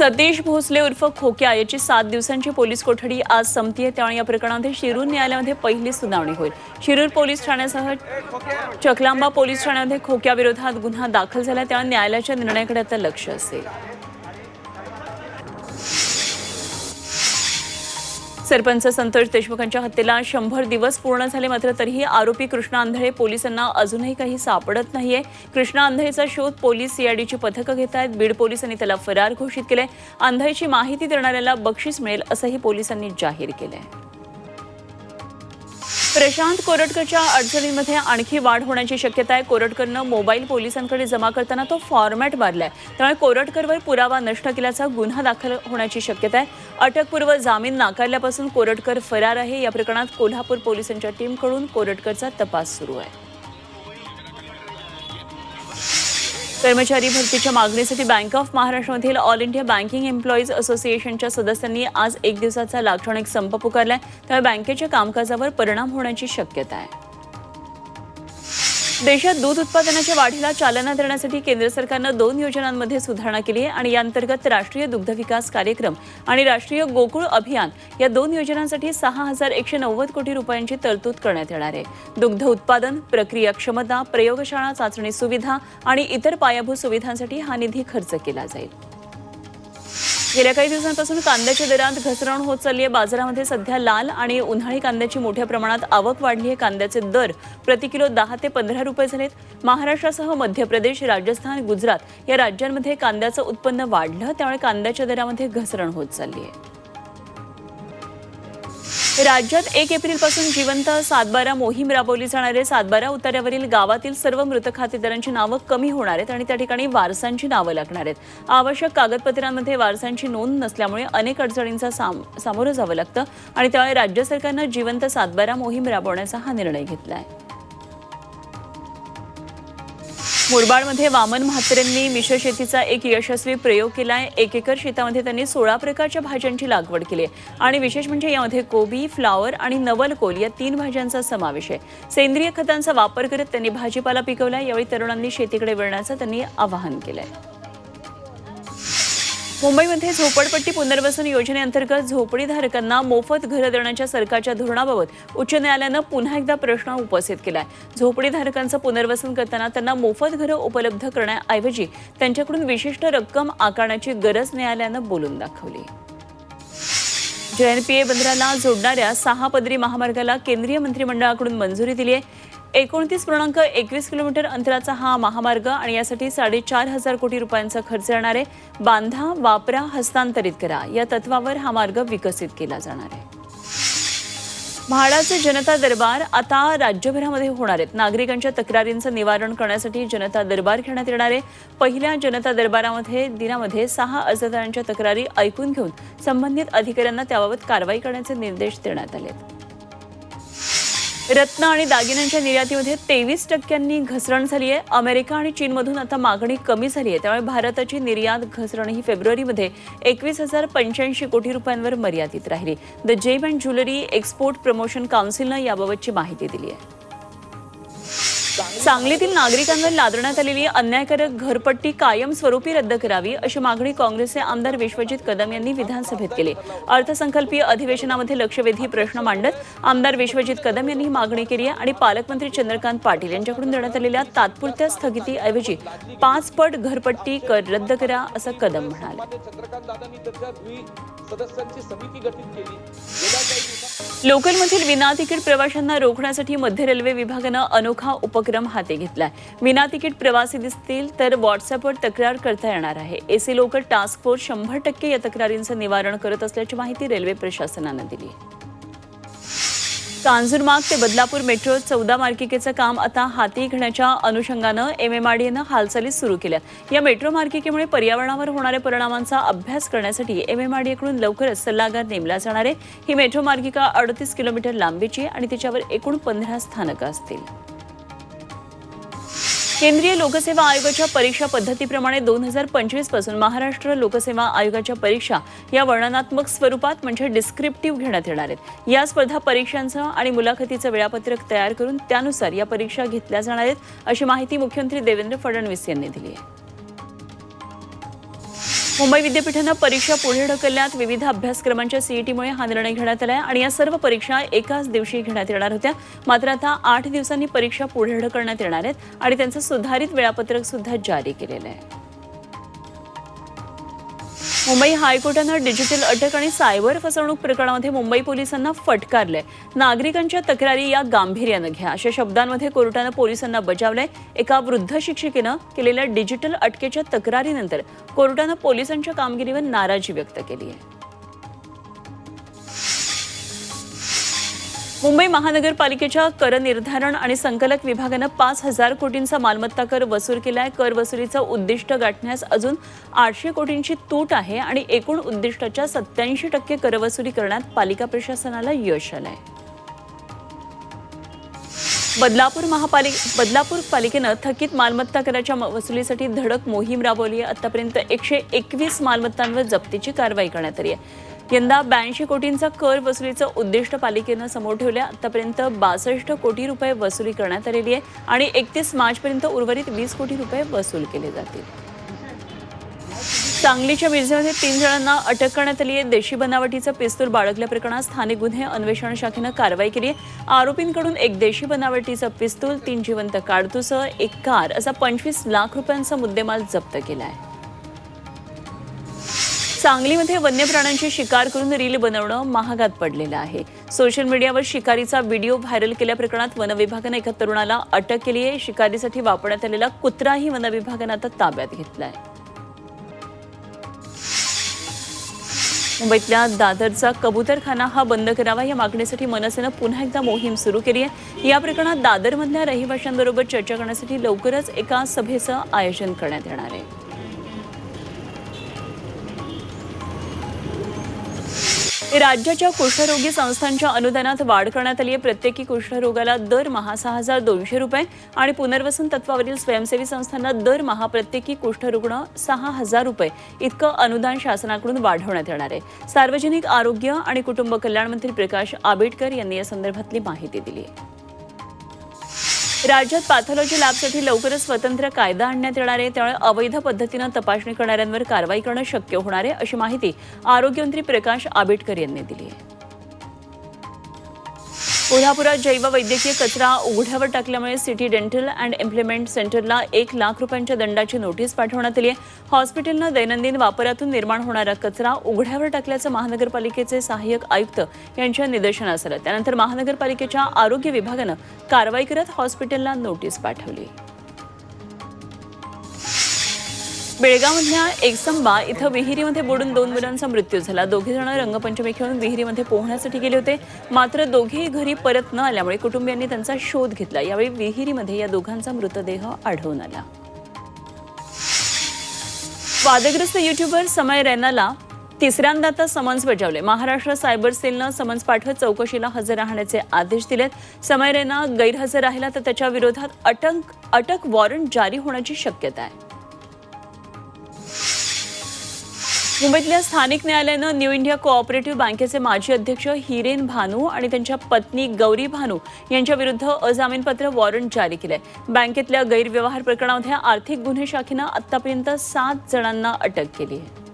सतीश भोसले उर्फ खोक्या याची सात दिवसांची पोलीस कोठडी आज संपतीये. त्यामुळे या प्रकरणामध्ये शिरूर न्यायालयामध्ये पहिली सुनावणी होईल. शिरूर पोलीस ठाण्यासह चकलांबा पोलीस ठाण्यामध्ये खोक्याविरोधात गुन्हा दाखल झाला. त्यामुळे न्यायालयाच्या निर्णयाकडे आता लक्ष असेल. सरपंच संतोष देशमुखांच्या हत्येला शंभर दिवस पूर्ण झाले मात्र तरीही आरोपी कृष्णा आंधळे पोलिसांना अजूनही काही सापडत नाहीये. कृष्णा आंधळेचा शोध पोलीस सीआयडीची पथकं घेत आहेत. बीड पोलिसांनी त्याला फरार घोषित केले आंधळेची माहिती देणाऱ्याला बक्षीस मिळेल असंही पोलिसांनी जाहीर केलंय. प्रशांत कोरटकरच्या अडचणींमध्ये आणखी वाढ होण्याची शक्यता आहे. कोरटकरनं मोबाईल पोलिसांकडे जमा करताना तो फॉर्मॅट मारलाय त्यामुळे कोरटकरवर पुरावा नष्ट केल्याचा गुन्हा दाखल होण्याची शक्यता आहे. अटकपूर्व जामीन नाकारल्यापासून कोरटकर फरार आहे. या प्रकरणात कोल्हापूर पोलिसांच्या टीमकडून कोरटकरचा तपास सुरू आहे. कर्मचारी भरतीच्या मागणीसाठी बँक ऑफ महाराष्ट्रामधील ऑल इंडिया बँकिंग एम्प्लॉईज असोसिएशनच्या सदस्यांनी आज एक दिवसाचा लाक्षणिक संप पुकारलाय. त्यामुळे बँकेच्या कामकाजावर परिणाम होण्याची शक्यता आहे. देशात दूध उत्पादनाच्या वाढीला चालना देण्यासाठी केंद्र सरकारनं दोन योजनांमध्ये सुधारणा केली आहे आणि याअंतर्गत राष्ट्रीय दुग्ध विकास कार्यक्रम आणि राष्ट्रीय गोकुळ अभियान या दोन योजनांसाठी सहा हजार एकशे नव्वद कोटी रुपयांची तरतूद करण्यात येणार आहे. दुग्ध उत्पादन प्रक्रिया क्षमता प्रयोगशाळा चाचणी सुविधा आणि इतर पायाभूत सुविधांसाठी हा निधी खर्च केला जाईल. गेल्या काही दिवसांपासून कांद्याच्या दरात घसरण होत चालली आहे. बाजारामध्ये सध्या लाल आणि उन्हाळी कांद्याची मोठ्या प्रमाणात आवक वाढली आहे. कांद्याचे दर प्रति किलो दहा ते पंधरा रुपये झालेत. महाराष्ट्रासह मध्य प्रदेश राजस्थान गुजरात या राज्यांमध्ये कांद्याचं उत्पन्न वाढलं त्यामुळे कांद्याच्या दरामध्ये घसरण होत चालली आहे. राज्यात एक एप्रिलपासून जिवंत सातबारा मोहीम राबवली जाणार आहे. सातबारा उतार्यावरील गावातील सर्व मृत खातेदारांची नावं कमी होणार आहेत आणि त्या ठिकाणी वारसांची नावं लागणार आहेत. आवश्यक कागदपत्रांमध्ये वारसांची नोंद नसल्यामुळे अनेक अडचणींचा साम सामोरं जावं लागतं आणि त्यामुळे राज्य सरकारनं जिवंत सातबारा मोहीम राबवण्याचा हा निर्णय घेतला आहे मुरबाडमध्ये वामन म्हात्रेंनी मिश्र शेतीचा एक यशस्वी प्रयोग केलाय. एक एकर शेतामध्ये त्यांनी सोळा प्रकारच्या भाज्यांची लागवड केली आहे. आणि विशेष म्हणजे यामध्ये कोबी फ्लावर आणि नवलकोल या तीन भाज्यांचा समावेश आहे. सेंद्रिय खतांचा वापर करत त्यांनी भाजीपाला पिकवला यावेळी तरुणांनी शेतीकडे वळण्याचं त्यांनी आवाहन केलंय. मुंबईमध्ये झोपडपट्टी पुनर्वसन योजनेअंतर्गत झोपडीधारकांना मोफत घरं देण्याच्या सरकारच्या धोरणाबाबत उच्च न्यायालयानं पुन्हा एकदा प्रश्न उपस्थित केलाय. झोपडीधारकांचं पुनर्वसन करताना त्यांना मोफत घरं उपलब्ध करण्याऐवजी त्यांच्याकडून विशिष्ट रक्कम आकारण्याची गरज न्यायालयानं बोलून दाखवली. जेएनपीए बंदराला जोडणाऱ्या सहा पदरी महामार्गाला केंद्रीय मंत्रिमंडळाकडून मंजुरी दिली आहे एकोणतीस पूर्णांक एकवीस किलोमीटर अंतराचा हा महामार्ग आणि यासाठी साडेचार हजार कोटी रुपयांचा खर्च येणार आहे बांधा वापरा हस्तांतरित करा. या तत्वावर हा मार्ग विकसित केला जाणार आहे. म्हाडाचे जनता दरबार आता राज्यभरामध्ये होणार आहेत. नागरिकांच्या तक्रारींचं निवारण करण्यासाठी जनता दरबार घेण्यात येणार आहे. पहिल्या जनता दरबारामध्ये दिनामध्ये सहा अर्जदारांच्या तक्रारी ऐकून घेऊन संबंधित अधिकाऱ्यांना त्याबाबत कारवाई करण्याचे निर्देश देण्यात आले आहेत. रत्न आणि दागिन्यांच्या निर्यातीमध्ये तेवीस टक्क्यांनी घसरण झाली आहे अमेरिका आणि चीनमधून आता मागणी कमी झाली आहे त्यामुळे भारताची निर्यात घसरण ही फेब्रुवारीमध्ये एकवीस हजार पंच्याऐंशी कोटी रुपयांवर मर्यादित राहिली. The gem and jewellery export promotion काउन्सिलनं याबाबतची माहिती दिली आहे सांगलीतील नागरिकांवर लादण्यात आलेली अन्यायकारक घरपट्टी कायमस्वरूपी रद्द करावी अशी मागणी काँग्रेसचे आमदार विश्वजित कदम यांनी विधानसभेत केली. अर्थसंकल्पीय अधिवेशनामध्ये लक्षवेधी प्रश्न मांडत आमदार विश्वजित कदम यांनी ही मागणी केली आहे आणि पालकमंत्री चंद्रकांत पाटील यांच्याकडून देण्यात आलेल्या तात्पुरत्या स्थगितीऐवजी पाच पट घरपट्टी कर रद्द करा असं कदम म्हणाले. लोकलमधील विना तिकीट प्रवाशांना रोखण्यासाठी मध्य रेल्वे विभागानं अनोखा उपक्रम हाती घेतलाय. विना तिकीट प्रवासी दिसतील तर व्हॉट्सअपवर तक्रार करता येणार आहे. एसी लोकल टास्क फोर्स शंभर टक्के या तक्रारींचं निवारण करत असल्याची माहिती रेल्वे प्रशासनानं दिली आहे. कांजूरमार्ग ते बदलापूर मेट्रो चौदा मार्गिकेचं काम आता हाती घेण्याच्या अनुषंगानं एम एम आर एनं हालचाली सुरू केल्या या मेट्रो मार्गिकेमुळे पर्यावरणावर होणाऱ्या परिणामांचा अभ्यास करण्यासाठी एम एम आर डी एकडून लवकरच सल्लागार नेमला जाणार आहे. ही मेट्रो मार्गिका अडतीस किलोमीटर लांबीची आणि तिच्यावर एकूण पंधरा स्थानकं असतील. केंद्रीय लोकसेवा आयोगाच्या परीक्षा पद्धतीप्रमाणे दोन हजार पंचवीसपासून महाराष्ट्र लोकसेवा आयोगाच्या परीक्षा या वर्णनात्मक स्वरूपात म्हणजे डिस्क्रिप्टिव्ह घेण्यात येणार आहेत. या स्पर्धा परीक्षांचं आणि मुलाखतीचं वेळापत्रक तयार करून त्यानुसार या परीक्षा घेतल्या जाणार आहेत अशी माहिती मुख्यमंत्री देवेंद्र फडणवीस यांनी दिली आहे. मुंबई विद्यापीठानं परीक्षा पुढे ढकलण्यात विविध अभ्यासक्रमांच्या सीईटीमुळे हा निर्णय घेण्यात आलाय आणि या सर्व परीक्षा एकाच दिवशी घेण्यात येणार होत्या. मात्र आता आठ दिवसांनी परीक्षा पुढे ढकलण्यात येणार आहेत आणि त्यांचं सुधारित वेळापत्रक सुद्धा जारी केलेलं आहे. मुंबई हायकोर्टानं डिजिटल अटक आणि सायबर फसवणूक प्रकरणामध्ये मुंबई पोलिसांना फटकारलंय. नागरिकांच्या तक्रारी या गांभीर्यानं घ्या. अशा शब्दांमध्ये कोर्टानं पोलिसांना बजावलंय एका वृद्ध शिक्षिकेनं केलेल्या डिजिटल अटकेच्या तक्रारीनंतर. कोर्टानं पोलिसांच्या कामगिरीवर नाराजी व्यक्त केली आहे मुंबई महानगरपालिकेच्या कर निर्धारण आणि संकलक विभागानं पाच हजार कोटींचा मालमत्ता कर वसूल केला आहे कर वसुलीचं उद्दिष्ट गाठण्यास अजून आठशे कोटींची तूट आहे आणि एकूण उद्दिष्टाच्या सत्याऐंशी टक्के करवसुली करण्यात पालिका प्रशासनाला यश आलंय. बदलापूर महापालिक बदलापूर पालिकेनं थकीत मालमत्ता कराच्या वसुलीसाठी धडक मोहीम राबवली आहे. आतापर्यंत एकशे एकवीस मालमत्तांवर जप्तीची कारवाई करण्यात आली आहे. यंदा ब्याऐंशी कोटींचा कर वसुलीचं उद्दिष्ट पालिकेनं समोर ठेवलं आहे आतापर्यंत बासष्ट कोटी रुपये वसुली करण्यात आलेली आहे आणि एकतीस मार्चपर्यंत उर्वरित वीस कोटी रुपये वसूल केले जातील. सांगलीच्या मिरजेमध्ये तीन जणांना अटक करण्यात आली आहे. देशी बनावटीचं पिस्तूल बाळगल्या प्रकरणात स्थानिक गुन्हे अन्वेषण शाखेनं कारवाई केली आहे. आरोपींकडून एक देशी बनावटीचं पिस्तूल तीन जिवंत काडतुसं एक कार असा पंचवीस लाख रुपयांचा मुद्देमाल जप्त केला आहे. सांगलीमध्ये वन्य प्राण्यांची शिकार करून रील बनवणं महागात पडलेलं आहे. सोशल मीडियावर शिकारीचा व्हिडिओ व्हायरल केल्या प्रकरणात वनविभागानं एका तरुणाला अटक केली आहे. शिकारीसाठी वापरण्यात आलेला कुत्राही वनविभागानं आता ताब्यात घेतलाय. मुंबईतल्या दादरचा कबुतरखाना हा बंद करावा या मागणीसाठी मनसेनं पुन्हा एकदा मोहीम सुरू केली आहे. या प्रकरणात दादरमधल्या रहिवाशांबरोबर चर्चा करण्यासाठी लवकरच एका सभेचं आयोजन करण्यात येणार आहे. राज्याच्या कुष्ठरोगी संस्थांच्या अनुदानात वाढ करण्यात आली आहे. प्रत्येकी कुष्ठरोगाला दरमहा सहा हजार दोनशे रुपये आणि पुनर्वसन तत्वावरील स्वयंसेवी संस्थांना दरमहा प्रत्येकी कुष्ठरुग्ण सहा हजार रुपये. इतकं अनुदान शासनाकडून वाढवण्यात येणार आहे. सार्वजनिक आरोग्य आणि कुटुंब कल्याण मंत्री प्रकाश आंबेडकर यांनी या संदर्भातली माहिती दिली आहे. राज्यात पॅथॉलॉजी लॅबसाठी लवकरच स्वतंत्र कायदा आणण्यात येणार आहे. त्यामुळे अवैध पद्धतीनं तपासणी करणाऱ्यांवर कारवाई करणं शक्य होणार आहे अशी माहिती आरोग्यमंत्री प्रकाश आंबेडकर यांनी दिली आहे. कोल्हापुरात जैववैद्यकीय कचरा उघड्यावर टाकल्यामुळे सिटी डेंटल अँड इम्प्लिमेंट सेंटरला एक लाख रुपयांच्या दंडाची नोटीस पाठवण्यात आली आहे. हॉस्पिटलनं दैनंदिन वापरातून निर्माण होणारा कचरा उघड्यावर टाकल्याचं महानगरपालिकेचे सहाय्यक आयुक्त यांच्या निदर्शनास आलं त्यानंतर महानगरपालिकेच्या आरोग्य विभागानं कारवाई करत हॉस्पिटलला नोटीस पाठवली. बेळगावमधल्या एकसंबा इथं विहिरीमध्ये बुडून दोन मुलांचा मृत्यू झाला. दोघे जण रंगपंचमी खेळून विहिरीमध्ये पोहण्यासाठी गेले होते. मात्र दोघेही घरी परत न आल्यामुळे कुटुंबियांनी त्यांचा शोध घेतला. यावेळी विहिरीमध्ये या दोघांचा मृतदेह आढळून आला. वादग्रस्त युट्यूबर समय रैनाला तिसऱ्यांदा आता समन्स बजावले. महाराष्ट्र सायबर सेलनं समन्स पाठवत चौकशीला हजर राहण्याचे आदेश दिलेत. समय रैना गैरहजर राहिला तर त्याच्या विरोधात अटक अटक वॉरंट जारी होण्याची शक्यता आहे. मुंबईतल्या स्थानिक न्यायालयानं न्यू इंडिया कोऑपरेटिव्ह बँकेचे माजी अध्यक्ष हिरेन भानू आणि त्यांच्या पत्नी गौरी भानू यांच्या विरुद्ध अजामीनपत्र वॉरंट जारी केलंय. बँकेतल्या गैरव्यवहार प्रकरणामध्ये आर्थिक गुन्हे शाखेनं आतापर्यंत सात जणांना अटक केली आहे.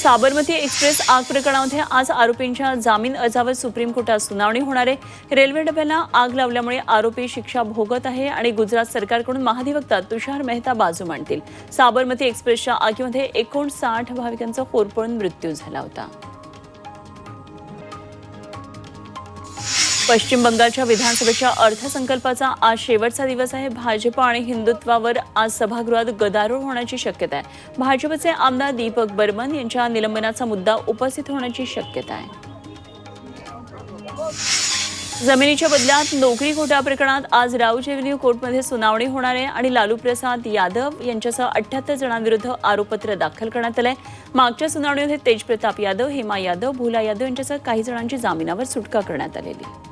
साबरमती एक्सप्रेस आग प्रकरणामध्ये आज आरोपींच्या जामीन अर्जावर सुप्रीम कोर्टात सुनावणी होणार. आहे रेल्वे डब्याला आग लावल्यामुळे आरोपी शिक्षा भोगत आहे आणि गुजरात सरकारकडून महाधिवक्ता तुषार मेहता बाजू मांडतील. साबरमती एक्सप्रेसच्या आगीमध्ये एकोणसाठ भाविकांचा होरपळून मृत्यू झाला होता. पश्चिम बंगालच्या विधानसभेच्या अर्थसंकल्पाचा आज शेवटचा दिवस आहे. भाजप आणि हिंदुत्वावर आज सभागृहात गदारोळ होण्याची शक्यता आहे. भाजपचे आमदार दीपक बर्मन यांच्या निलंबनाचा मुद्दा उपस्थित होण्याची शक्यता आहे. जमिनीच्या बदल्यात नोकरी खोट्या प्रकरणात आज राऊज एव्हेन्यू कोर्टमध्ये सुनावणी होणार आहे आणि लालू प्रसाद यादव यांच्यासह अठ्याहत्तर जणांविरुद्ध आरोपपत्र दाखल करण्यात आलं आहे मागच्या सुनावणीमध्ये तेजप्रताप यादव हेमा यादव भूला यादव यांच्यासह काही जणांची जामिनावर सुटका करण्यात आलेली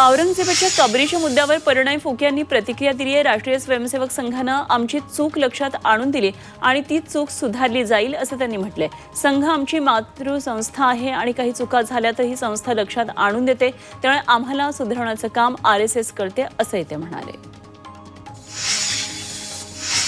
औरंगजेबाच्या कबरीच्या मुद्द्यावर परिणय फुके यांनी प्रतिक्रिया दिली आहे. राष्ट्रीय स्वयंसेवक संघानं आमची चूक लक्षात आणून दिली आणि ती चूक सुधारली जाईल असं त्यांनी म्हटलंय. संघ आमची मातृसंस्था आहे आणि काही चुका झाल्या तर ही संस्था लक्षात आणून देते. त्यामुळे आम्हाला सुधारण्याचं काम आर एस एस करते असंही ते म्हणाले.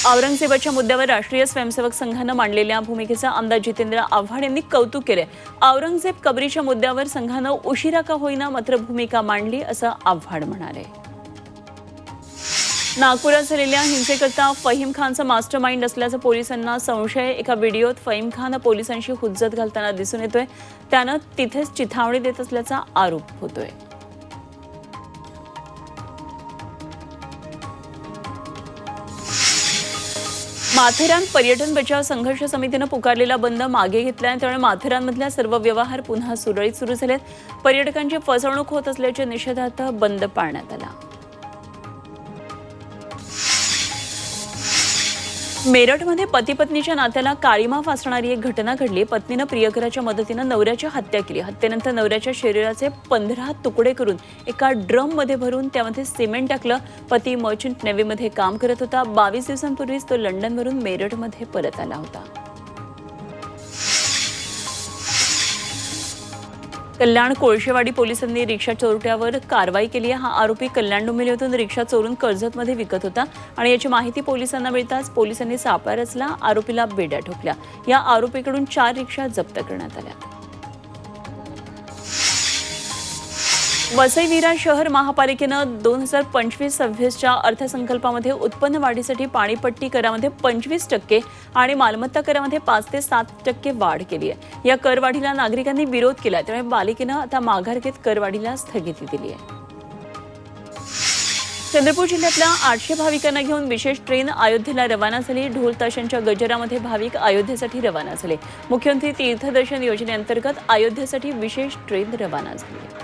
औरंगजेबाच्या मुद्द्यावर राष्ट्रीय स्वयंसेवक संघानं मांडलेल्या भूमिकेचं आमदार जितेंद्र आव्हाड यांनी कौतुक केले औरंगजेब कबरीच्या मुद्द्यावर संघानं उशिरा का होईना मात्र भूमिका मांडली असं आव्हाड म्हणाले. नागपुरात झालेल्या हिंसेकरता फहीम खानचं मास्टर माइंड असल्याचं पोलिसांना संशय. एका व्हिडिओत फहीम खान पोलिसांशी हुज्जत घालताना दिसून येतोय. त्यानं तिथेच चिथावणी देत असल्याचा आरोप होतोय. माथेरान पर्यटन बचाव संघर्ष समितीनं पुकारलेला बंद मागे घेतलाय. त्यामुळे माथेरानमधल्या सर्व व्यवहार पुन्हा सुरळीत सुरू झालेत. पर्यटकांची फसवणूक होत असल्याच्या निषेधार्थ बंद पाळण्यात आला. मेरठमध्ये पती पत्नीच्या नात्याला काळीमा फासणारी एक घटना घडली. पत्नीनं प्रियकराच्या मदतीनं नवऱ्याची हत्या केली. हत्येनंतर नवऱ्याच्या शरीराचे पंधरा तुकडे करून एका ड्रममध्ये भरून त्यामध्ये सिमेंट टाकलं. पती मर्चंट नेव्हीमध्ये काम करत होता. बावीस दिवसांपूर्वीच तो लंडनवरून मेरठमध्ये परत आला होता. कल्याण कोळशेवाडी पोलिसांनी रिक्षा चोरट्यावर कारवाई केली हा आरोपी कल्याण डोंबिवलीतून रिक्षा चोरून कर्जतमध्ये विकत होता आणि याची माहिती पोलिसांना मिळताच पोलिसांनी सापळा रचला आरोपीला बेड्या ठोकल्या. या आरोपीकडून चार रिक्षा जप्त करण्यात आल्या. वसई विरार शहर महापालिकेनं दोन हजार पंचवीस सव्वीसच्या अर्थसंकल्पामध्ये उत्पन्न वाढीसाठी पाणीपट्टी करामध्ये पंचवीस टक्के आणि मालमत्ता करामध्ये पाच ते सात टक्के वाढ केली आहे. या करवाढीला नागरिकांनी विरोध केला त्यामुळे पालिकेनं आता माघार घेत करवाढीला स्थगिती दिली आहे. चंद्रपूर जिल्ह्यातल्या आठशे भाविकांना घेऊन विशेष ट्रेन अयोध्येला रवाना झाली. ढोल ताशांच्या गजरामध्ये भाविक अयोध्येसाठी रवाना झाले. मुख्यमंत्री तीर्थदर्शन योजनेअंतर्गत अयोध्येसाठी विशेष ट्रेन रवाना झाली.